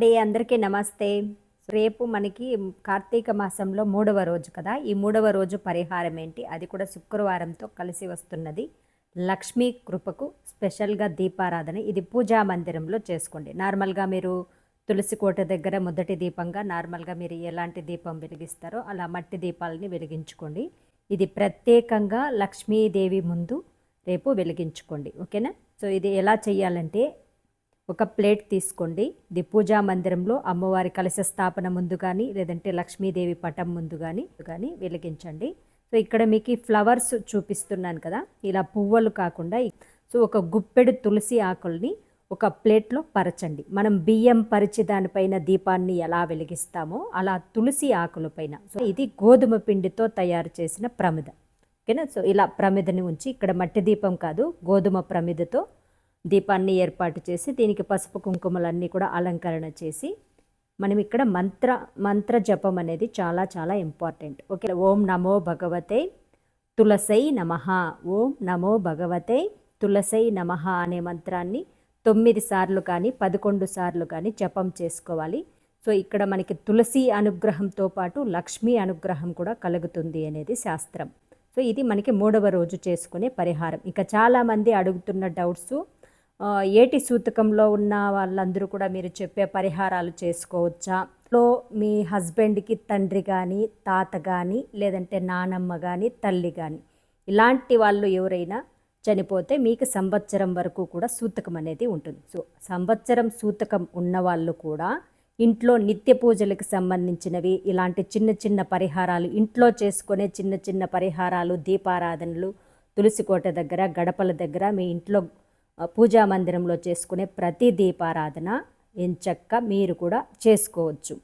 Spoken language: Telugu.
డే అందరికీ నమస్తే. రేపు మనకి కార్తీక మాసంలో మూడవ రోజు కదా. ఈ మూడవ రోజు పరిహారం ఏంటి? అది కూడా శుక్రవారంతో కలిసి వస్తున్నది. లక్ష్మీ కృపకు స్పెషల్గా దీపారాధన. ఇది పూజా మందిరంలో చేసుకోండి. నార్మల్గా మీరు తులసి కోట దగ్గర మొదటి దీపంగా నార్మల్గా మీరు ఎలాంటి దీపం వెలిగిస్తారో అలా మట్టి దీపాలని వెలిగించుకోండి. ఇది ప్రత్యేకంగా లక్ష్మీదేవి ముందు రేపు వెలిగించుకోండి. ఓకేనా? సో ఇది ఎలా చేయాలంటే ఒక ప్లేట్ తీసుకోండి. ఇది పూజా మందిరంలో అమ్మవారి కలశ స్థాపన ముందు కానీ లేదంటే లక్ష్మీదేవి పటం ముందు కానీ కానీ వెలిగించండి. సో ఇక్కడ మీకు ఫ్లవర్స్ చూపిస్తున్నాను కదా ఇలా పువ్వులు కాకుండా సో ఒక గుప్పెడు తులసి ఆకుల్ని ఒక ప్లేట్లో పరచండి. మనం బియ్యం పరిచి దానిపైన దీపాన్ని ఎలా వెలిగిస్తామో అలా తులసి ఆకుల పైన. సో ఇది గోధుమ పిండితో తయారు చేసిన ప్రమిద. ఓకేనా? సో ఇలా ప్రమిదని ఉంచి ఇక్కడ మట్టి దీపం కాదు గోధుమ ప్రమిదతో దీపాన్ని ఏర్పాటు చేసి దీనికి పసుపు కుంకుమలన్నీ కూడా అలంకరణ చేసి మనం ఇక్కడ మంత్ర మంత్ర జపం అనేది చాలా చాలా ఇంపార్టెంట్. ఓకే ఓం నమో భగవతే తులసై నమ. ఓం నమో భగవతే తులసై నమ అనే మంత్రాన్ని తొమ్మిది సార్లు కానీ పదకొండు సార్లు కానీ జపం చేసుకోవాలి. సో ఇక్కడ మనకి తులసి అనుగ్రహంతో పాటు లక్ష్మీ అనుగ్రహం కూడా కలుగుతుంది అనేది శాస్త్రం. సో ఇది మనకి మూడవ రోజు చేసుకునే పరిహారం. ఇంకా చాలామంది అడుగుతున్న డౌట్స్ ఏటి సూతకంలో ఉన్న వాళ్ళందరూ కూడా మీరు చెప్పే పరిహారాలు చేసుకోవచ్చా? లో మీ హస్బెండ్కి తండ్రి కానీ తాత కానీ లేదంటే నానమ్మ కానీ తల్లి కానీ ఇలాంటి వాళ్ళు ఎవరైనా చనిపోతే మీకు సంవత్సరం వరకు కూడా సూతకం అనేది ఉంటుంది. సో సంవత్సరం సూతకం ఉన్న వాళ్ళు కూడా ఇంట్లో నిత్య పూజలకు సంబంధించినవి ఇలాంటి చిన్న చిన్న పరిహారాలు ఇంట్లో చేసుకునే చిన్న చిన్న పరిహారాలు దీపారాధనలు తులసి కోట దగ్గర గడపల దగ్గర మీ ఇంట్లో పూజా మందిరంలో చేసుకునే ప్రతి దీపారాధన ఎంచక్క మీరు కూడా చేసుకోవచ్చు.